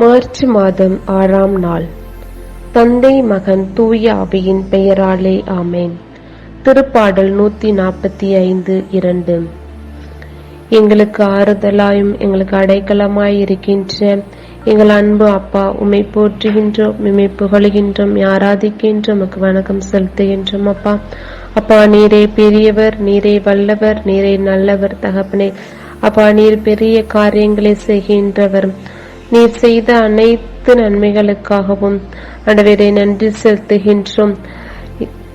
March மாதம் ஆறாம் நாள். தந்தை மகன் தூய அபியின் பெயராலே ஆமேன். திருப்பாடல் நூத்தி நாற்பத்தி ஐந்து இரண்டு. எங்களுக்கு ஆறுதலாயும் எங்களுக்கு அடைக்கலமாய் இருக்கின்ற எங்கள் அன்பு அப்பா உமை போற்றுகின்றோம் உமை புகழுகின்றோம் யாராதிக்கின்றோம் உமக்கு வணக்கம் செலுத்துகின்றோம் அப்பா. அப்பா நீரே பெரியவர் நீரே வல்லவர் நீரே நல்லவர் தகப்பனே. அப்பா நீர் பெரிய காரியங்களை செய்கின்றவர். நீர் செய்த அனைத்து நன்மைகளுக்காகவும் ஆண்டவரே நன்றி செலுத்துகின்றோம்.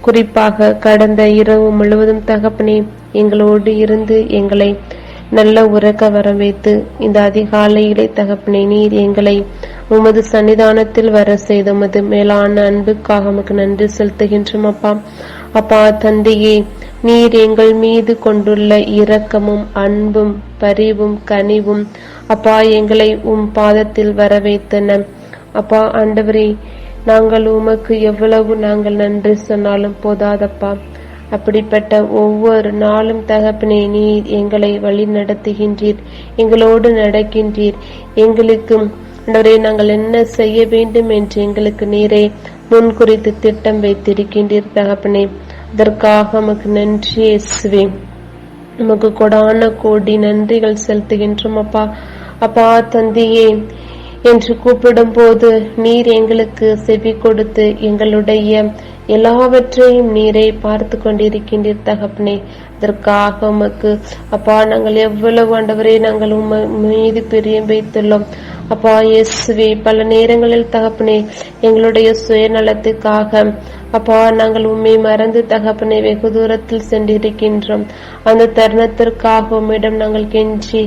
குறிப்பாக கடந்த இரவு முழுவதும் தகப்பனே எங்களோடு இருந்து எங்களை நல்ல உறக்க வர வைத்து இந்த அதிகாலையிலே தகப்பனே நீர் எங்களை உமது சன்னிதானத்தில் வர செய்த உமது மேலான அன்புக்காக உமக்கு நன்றி செலுத்துகின்றோம் அப்பா. அப்பா தந்தையே நீர் எங்கள் மீது கொண்டுள்ள இரக்கமும் அன்பும் பரிவும் கனிவும் அப்பா எங்களை உம் பாதத்தில் வர வைத்தன அப்பா ஆண்டவரே நாங்கள் உமக்கு எவ்வளவு நாங்கள் நன்றி சொன்னாலும் போதாதப்பா. அப்படிப்பட்ட ஒவ்வொரு நாளும் தகப்பனே நீர் எங்களை வழி நடத்துகின்றீர் எங்களோடு நடக்கின்றீர். எங்களுக்கு ஆண்டவரே நாங்கள் என்ன செய்ய வேண்டும் என்று எங்களுக்கு நீரே முன்குறித்து திட்டம் வைத்திருக்கின்றீர் தகப்பனே. அதற்காக உமக்கு நன்றி இயேசுவே. உமக்கு கொடான கோடி நன்றிகள் செலுத்துகின்றோம் அப்பா. அப்பா தந்தையே என்று கூப்பிடும் போது நீர் எங்களுக்கு செவி கொடுத்து எங்களுடைய எல்லாவற்றையும் நீரை பார்த்து கொண்டிருக்கின்றீர் தகப்பனே. அதற்காக உமக்கு அப்பா நாங்கள் எவ்வளவு ஆண்டவரே நாங்கள் உம்ம மீது பிரியம் வைத்துள்ளோம். அப்பா இயேசுவே பல நேரங்களில் தகப்பனே எங்களுடைய சுயநலத்துக்காக அப்பா நாங்கள் உண்மை மறந்து தகப்பனை வெகு தூரத்தில் சென்றிருக்கின்றோம். அந்த தருணத்திற்காக உம்மிடம் நாங்கள் கெஞ்சி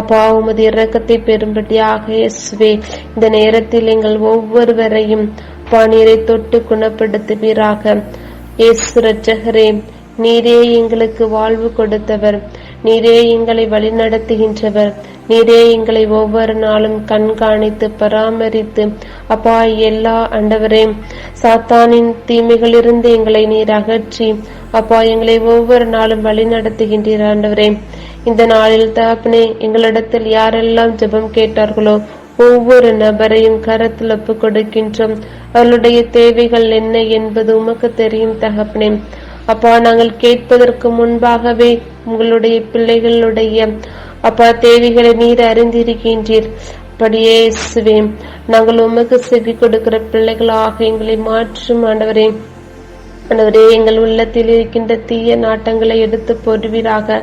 அப்பா உமது இரக்கத்தை பெறும்படியாக இயேசுவே இந்த நேரத்தில் எங்கள் ஒவ்வொருவரையும் பானீரை தொட்டு குணப்படுத்துவீராக. இயேசு ரட்சகரே நீரே எங்களுக்கு வாழ்வு கொடுத்தவர். நீரே எங்களை வழிநடத்துகின்றவர். நீரே எங்களை ஒவ்வொரு நாளும் கண்காணித்து பராமரித்து அப்பா எல்லா அண்டவரே சாத்தானின் தீமைகளிலிருந்து எங்களை நீர் அகற்றி அப்பா எங்களை ஒவ்வொரு நாளும் வழி நடத்துகின்றீர் ஆண்டவரே. இந்த நாளில் தகப்பனே எங்களிடத்தில் யாரெல்லாம் ஜெபம் கேட்டார்களோ ஒவ்வொரு நபரையும் கரத்தில் ஒப்பு கொடுக்கின்றோம். அவர்களுடைய தேவைகள் என்ன என்பது உமக்கு தெரியும் தகப்பனே. அப்பா நாங்கள் கேட்பதற்கு முன்பாகவே உங்களுடைய பிள்ளைகளுடைய அப்பா தேவைகளை நீர் அறிந்திருக்கின்றீர். அப்படியே சுவேம் நாங்கள் உமக்கு செவி கொடுக்கிற பிள்ளைகளாக எங்களை மாற்றும் ஆண்டவரே. ஆண்டவரே எங்கள் உள்ளத்தில் இருக்கின்ற தீய நாட்டங்களை எடுத்து போடுவீராக.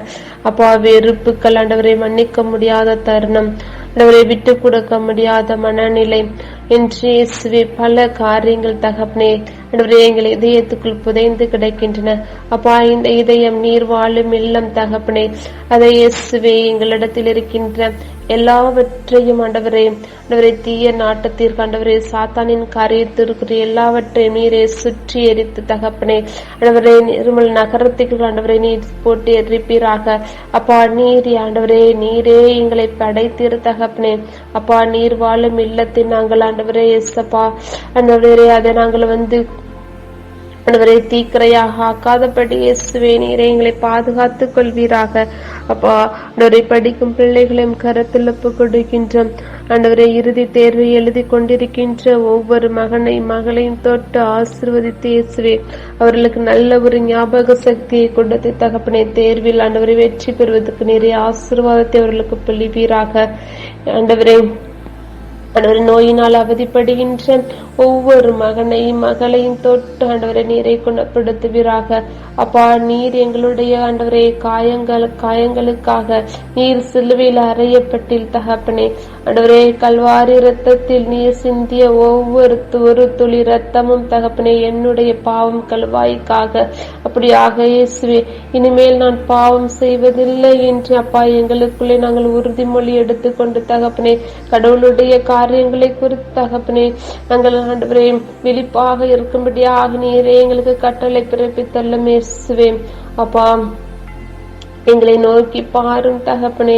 அப்பா வெறுப்புகள் ஆண்டவரை மன்னிக்க முடியாத தருணம். ஆண்டவரை விட்டு கொடுக்க முடியாத மனநிலை. என்று இயேசுவே பல காரியங்கள் தகப்பனே அன்றுவரே எங்கள் இதயத்துக்குள் புதைந்து கிடைக்கின்றன. அப்பா இந்த இதயம் நீர் வாழும் இல்லம் தகப்பனே அதை இயேசுவே எங்களிடத்தில் இருக்கின்ற எல்லாவற்றையும் ஆண்டவரே ஆண்டவரை தீய நாட்டத்திற்கு ஆண்டவரே சாத்தானின் காரியத்திற்கு எல்லாவற்றையும் நீரே சுற்றி எரித்து தகப்பனே ஆண்டவரே நிர்மல் நகரத்துக்கு ஆண்டவரை நீர் போட்டு எரிப்பீராக. அப்பா நீர் ஆண்டவரே நீரே எங்களை படைத்தீர் தகப்பனே. அப்பா நீர் வாழும் இல்லத்தை நாங்கள் ஆண்டவரே எஸ்தப்பா ஆண்டவரே அதை நாங்கள் வந்து ஆண்டவரை தீக்கிரையாக ஆக்காதபடி இயேசுவே நீரே எங்களை பாதுகாத்து கொள்வீராக. அப்பா ஆண்டவரை படிக்கும் பிள்ளைகளையும் கரத்தில் ஒப்பு கொடுக்கின்றோம். ஆண்டவரை இறுதி தேர்வை எழுதி கொண்டிருக்கின்ற ஒவ்வொரு மகனை மகளையும் தொட்டு ஆசிர்வதித்து இயேசுவே அவர்களுக்கு நல்ல ஒரு ஞாபக சக்தியை கொடுத்து தகப்பனை தேர்வில் ஆண்டவரை வெற்றி பெறுவதற்கு நிறைய ஆசிர்வாதத்தை அவர்களுக்கு பொழிவீராக. ஆண்டவரை ஆண்டவரை நோயினால் அவதிப்படுகின்ற ஒவ்வொரு மகனையும் மகளையும் தொட்டு ஆண்டவரை நீரை குணப்படுத்துவீராக. அப்பா நீர் எங்களுடைய ஆண்டவரை காயங்கள் காயங்களுக்காக நீர் சிலுவையில் அறையப்பட்டில் தகப்பனே. ஆண்டவரே கல்வாரி இரத்தத்தில் நீர் சிந்திய ஒவ்வொரு ஒரு துளி ரத்தமும் தகப்பனே என்னுடைய பாவம் கல்வாய்க்காக. அப்படியாக இயேசுவே இனிமேல் நான் பாவம் செய்வதில்லை என்று அப்பா எங்களுக்குள்ளே நாங்கள் உறுதிமொழி எடுத்துக்கொண்டு தகப்பனே கடவுளுடைய காரியங்களை குறித்து தகப்பனே நாங்கள் ஆண்டவரே விழிப்பாக இருக்கும்படியாக நீரே எங்களுக்கு கட்டளை பிறப்பித்தல்ல மேசுவே அப்பா எங்களை நோக்கி பாரும் தகப்பனே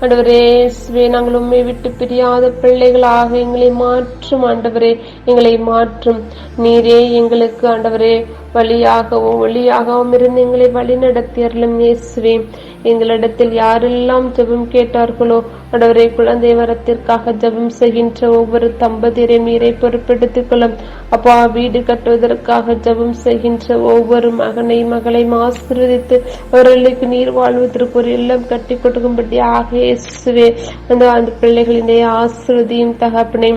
ஆண்டவரே இயேசுவே நாங்கள் உண்மை விட்டு பிரியாத பிள்ளைகளாக எங்களை மாற்றும் ஆண்டவரே எங்களை மாற்றும். நீரே எங்களுக்கு ஆண்டவரே வழியாகவும் ஒளியாகவும் இருந்து எங்களை வழி நடத்தியறலும் இயேசுவேன் எங்களிடத்தில் யாரெல்லாம் ஜெபம் கேட்டார்களோ ஆண்டவரே குழந்தை வரத்திற்காக ஜெபம் செய்கின்ற ஒவ்வொரு தம்பதியரை மீரை பொறுப்பெடுத்துக் கொள்ளும். அப்பா வீடு கட்டுவதற்காக ஜெபம் செய்கின்ற ஒவ்வொரு மகனை மகளையும் ஆசீர்வதித்து அவர்களுக்கு நீர் வாழ்வதற்கு ஒரு இல்லம் கட்டி கொடுக்கும்படி இயேசுவே அந்த அந்த பிள்ளைகளினுடைய ஆசிர்வதியும் தகப்பனே.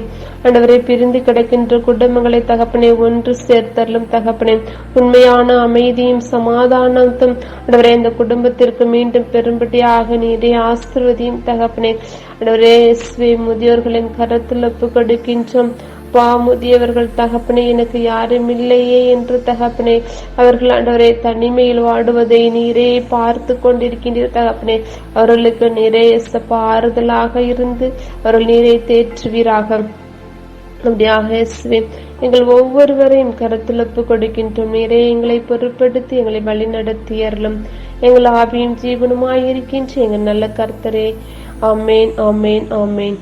ஆண்டவரை பிரிந்து கிடக்கின்ற குடும்பங்களை தகப்பனே ஒன்று சேர்த்தரலும் தகப்பனே. உண்மையான அமைதியும் சமாதானத்தும் ஆண்டவரே இந்த குடும்பத்திற்கு மீண்டும் பெரும்படியாக நீரை ஆசிர்வதியும் தகப்பனே. ஆண்டவரே முதியோர்களின் கருத்தில் ஒப்பு கொடுக்கின்றோம் பா முதியவர்கள் தகப்பனே எனக்கு யாரும் இல்லையே என்று தகப்பனே. அவர்கள் ஆண்டவரே தனிமையில் வாடுவதை நீரே பார்த்து கொண்டிருக்கின்ற தகப்பனே. அவர்களுக்கு நீரே ஆறுதலாக இருந்து அவர்கள் நீரை தேற்றுவீராக. அப்படியாக எங்கள் ஒவ்வொருவரையும் கருத்துழப்பு கொடுக்கின்றோம் நீரே எங்களை பொருட்படுத்தி எங்களை வழிநடத்தியர்களும் எங்கள் ஆபியும் ஜீவனுமாய் இருக்கின்ற எங்கள் நல்ல கர்த்தரே. ஆமேன் ஆமேன் ஆமேன்.